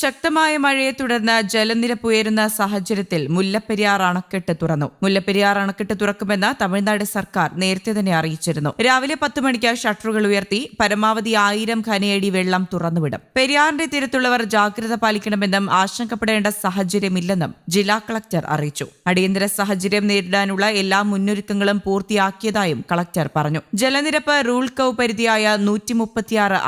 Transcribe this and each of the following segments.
ശക്തമായ മഴയെ തുടർന്ന് ജലനിരപ്പ് ഉയരുന്ന സാഹചര്യത്തിൽ മുല്ലപ്പെരിയാർ അണക്കെട്ട് തുറന്നു. മുല്ലപ്പെരിയാർ അണക്കെട്ട് തുറക്കുമെന്ന് തമിഴ്നാട് സർക്കാർ നേരത്തെ തന്നെ അറിയിച്ചിരുന്നു. രാവിലെ പത്ത് മണിക്ക് ഷട്ടറുകൾ ഉയർത്തി പരമാവധി ആയിരം ഖനയടി വെള്ളം തുറന്നുവിടും. പെരിയാറിന്റെ തീരത്തുള്ളവർ ജാഗ്രത പാലിക്കണമെന്നും ആശങ്കപ്പെടേണ്ട സാഹചര്യമില്ലെന്നും ജില്ലാ കളക്ടർ അറിയിച്ചു. അടിയന്തര സാഹചര്യം നേരിടാനുള്ള എല്ലാ മുന്നൊരുക്കങ്ങളും പൂർത്തിയാക്കിയതായും കളക്ടർ പറഞ്ഞു. ജലനിരപ്പ് റൂൾ കവ് പരിധിയായ നൂറ്റി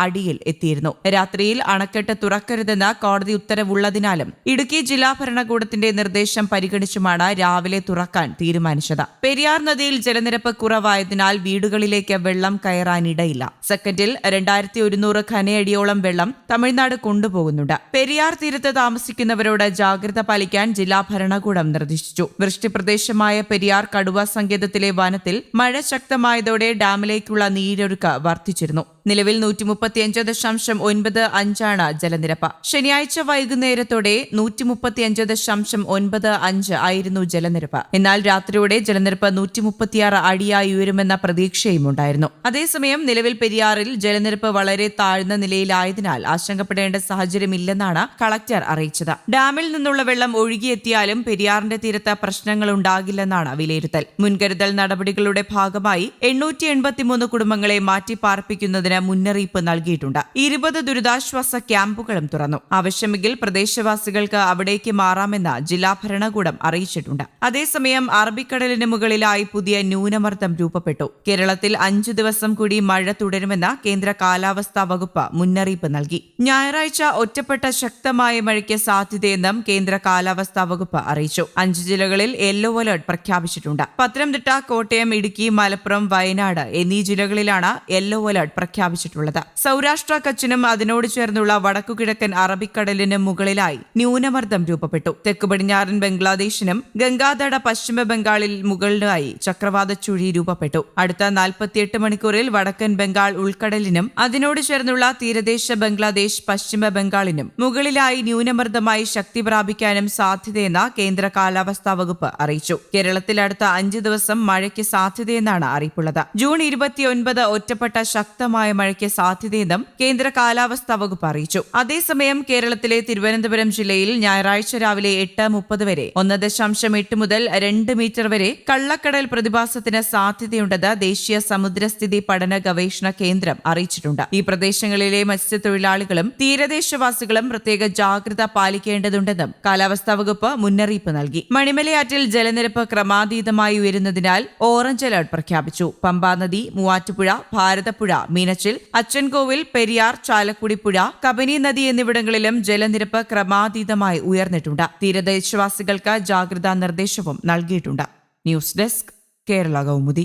അടിയിൽ എത്തിയിരുന്നു. രാത്രിയിൽ അണക്കെട്ട് തുറക്കരുതെന്ന് കോടതി ഉത്തരവുള്ളതിനാലും ഇടുക്കി ജില്ലാ ഭരണകൂടത്തിന്റെ നിർദ്ദേശം പരിഗണിച്ചുമാണ് രാവിലെ തുറക്കാൻ തീരുമാനിച്ചത്. പെരിയാർ നദിയിൽ ജലനിരപ്പ് കുറവായതിനാൽ വീടുകളിലേക്ക് വെള്ളം കയറാനിടയില്ല. സെക്കൻഡിൽ രണ്ടായിരത്തി ഒരുന്നൂറ് ഖനയടിയോളം വെള്ളം തമിഴ്നാട് കൊണ്ടുപോകുന്നുണ്ട്. പെരിയാർ തീരത്ത് താമസിക്കുന്നവരോട് ജാഗ്രത പാലിക്കാൻ ജില്ലാ ഭരണകൂടം നിർദ്ദേശിച്ചു. വൃഷ്ടിപ്രദേശമായ പെരിയാർ കടുവ സങ്കേതത്തിലെ വനത്തിൽ മഴ ശക്തമായതോടെ ഡാമിലേക്കുള്ള നീരൊഴുക്ക് വർദ്ധിച്ചിരുന്നു. നിലവിൽ നൂറ്റി മുപ്പത്തിയഞ്ച് ദശാംശം ഒൻപത് അഞ്ചാണ് ജലനിരപ്പ്. ശനിയാഴ്ച വൈകുന്നേരത്തോടെ നൂറ്റി മുപ്പത്തിയഞ്ച് ദശാംശം ഒൻപത് അഞ്ച് ആയിരുന്നു ജലനിരപ്പ്. എന്നാൽ രാത്രിയോടെ ജലനിരപ്പ് നൂറ്റി മുപ്പത്തിയാറ് അടിയായി ഉയരുമെന്ന പ്രതീക്ഷയും ഉണ്ടായിരുന്നു. അതേസമയം നിലവിൽ പെരിയാറിൽ ജലനിരപ്പ് വളരെ താഴ്ന്ന നിലയിലായതിനാൽ ആശങ്കപ്പെടേണ്ട സാഹചര്യമില്ലെന്നാണ് കളക്ടർ അറിയിച്ചത്. ഡാമിൽ നിന്നുള്ള വെള്ളം ഒഴുകിയെത്തിയാലും പെരിയാറിന്റെ തീരത്ത് പ്രശ്നങ്ങൾ ഉണ്ടാകില്ലെന്നാണ് വിലയിരുത്തൽ. മുൻകരുതൽ നടപടികളുടെ ഭാഗമായി എണ്ണൂറ്റി എൺപത്തിമൂന്ന് കുടുംബങ്ങളെ മാറ്റിപ്പാർപ്പിക്കുന്നതിന് മുന്നറിയിപ്പ് നൽകിയിട്ടുണ്ട്. ഇരുപത് ദുരിതാശ്വാസ ക്യാമ്പുകളും തുറന്നു. ആവശ്യമെങ്കിൽ പ്രദേശവാസികൾക്ക് അവിടേക്ക് മാറാമെന്ന് ജില്ലാ ഭരണകൂടം അറിയിച്ചിട്ടുണ്ട്. അതേസമയം അറബിക്കടലിന് മുകളിലായി പുതിയ ന്യൂനമർദ്ദം രൂപപ്പെട്ടു. കേരളത്തിൽ അഞ്ചു ദിവസം കൂടി മഴ തുടരുമെന്ന് കേന്ദ്ര കാലാവസ്ഥാ വകുപ്പ് മുന്നറിയിപ്പ് നൽകി. ഞായറാഴ്ച ഒറ്റപ്പെട്ട ശക്തമായ മഴയ്ക്ക് സാധ്യതയെന്നും കേന്ദ്ര കാലാവസ്ഥാ വകുപ്പ് അറിയിച്ചു. അഞ്ച് ജില്ലകളിൽ യെല്ലോ അലർട്ട് പ്രഖ്യാപിച്ചിട്ടുണ്ട്. പത്തനംതിട്ട കോട്ടയം ഇടുക്കി മലപ്പുറം വയനാട് എന്നീ ജില്ലകളിലാണ് യെല്ലോ അലർട്ട് പ്രഖ്യാപിച്ചിട്ടുള്ളത്. സൗരാഷ്ട്ര കച്ചിനും അതിനോട് ചേർന്നുള്ള വടക്കുകിഴക്കൻ അറബിക്കടലിന് മുകളിലായി ന്യൂനമർദ്ദം രൂപപ്പെട്ടു. തെക്ക് പടിഞ്ഞാറൻ ബംഗ്ലാദേശിനും ഗംഗാതട പശ്ചിമ ബംഗാളിൽ മുകളിലായി ചക്രവാത ചുഴി രൂപപ്പെട്ടു. അടുത്ത നാൽപ്പത്തിയെട്ട് മണിക്കൂറിൽ വടക്കൻ ബംഗാൾ ഉൾക്കടലിനും അതിനോട് ചേർന്നുള്ള തീരദേശ ബംഗ്ലാദേശ് പശ്ചിമ ബംഗാളിനും മുകളിലായി ന്യൂനമർദ്ദമായി ശക്തി പ്രാപിക്കാനും സാധ്യതയെന്ന് കേന്ദ്ര കാലാവസ്ഥാ വകുപ്പ് അറിയിച്ചു. കേരളത്തിൽ അടുത്ത അഞ്ച് ദിവസം മഴയ്ക്ക് സാധ്യതയെന്നാണ് അറിയിപ്പുള്ളത്. ജൂൺ ഇരുപത്തിയൊൻപത് ഒറ്റപ്പെട്ട ശക്തമായ മഴയ്ക്ക് സാധ്യതയെന്നും കേന്ദ്ര കാലാവസ്ഥാ വകുപ്പ് അറിയിച്ചു. അതേസമയം കേരളത്തിലെ തിരുവനന്തപുരം ജില്ലയിൽ ഞായറാഴ്ച രാവിലെ എട്ട് മുപ്പത് വരെ ഒന്ന് ദശാംശം എട്ട് മുതൽ രണ്ട് മീറ്റർ വരെ കള്ളക്കടൽ പ്രതിഭാസത്തിന് സാധ്യതയുണ്ടെന്ന് ദേശീയ സമുദ്രസ്ഥിതി പഠന ഗവേഷണ കേന്ദ്രം അറിയിച്ചിട്ടുണ്ട്. ഈ പ്രദേശങ്ങളിലെ മത്സ്യത്തൊഴിലാളികളും തീരദേശവാസികളും പ്രത്യേക ജാഗ്രത പാലിക്കേണ്ടതുണ്ടെന്നും കാലാവസ്ഥാ വകുപ്പ് മുന്നറിയിപ്പ് നൽകി. മണിമലയാറ്റിൽ ജലനിരപ്പ് ക്രമാതീതമായി ഉയരുന്നതിനാൽ ഓറഞ്ച് അലർട്ട് പ്രഖ്യാപിച്ചു. പമ്പാനദി മൂവാറ്റുപുഴ ഭാരതപ്പുഴ മീനച്ചിൽ അച്ചൻകോവിൽ പെരിയാർ ചാലക്കുടി പുഴ കബനി നദി എന്നിവിടങ്ങളിലും ജലനിരപ്പ് ക്രമാതീതമായി ഉയർന്നിട്ടുണ്ട്. തീരദേശവാസികൾക്ക് ജാഗ്രതാ നിർദ്ദേശവും നൽകിയിട്ടുണ്ട്. News desk Kerala Kaumudi.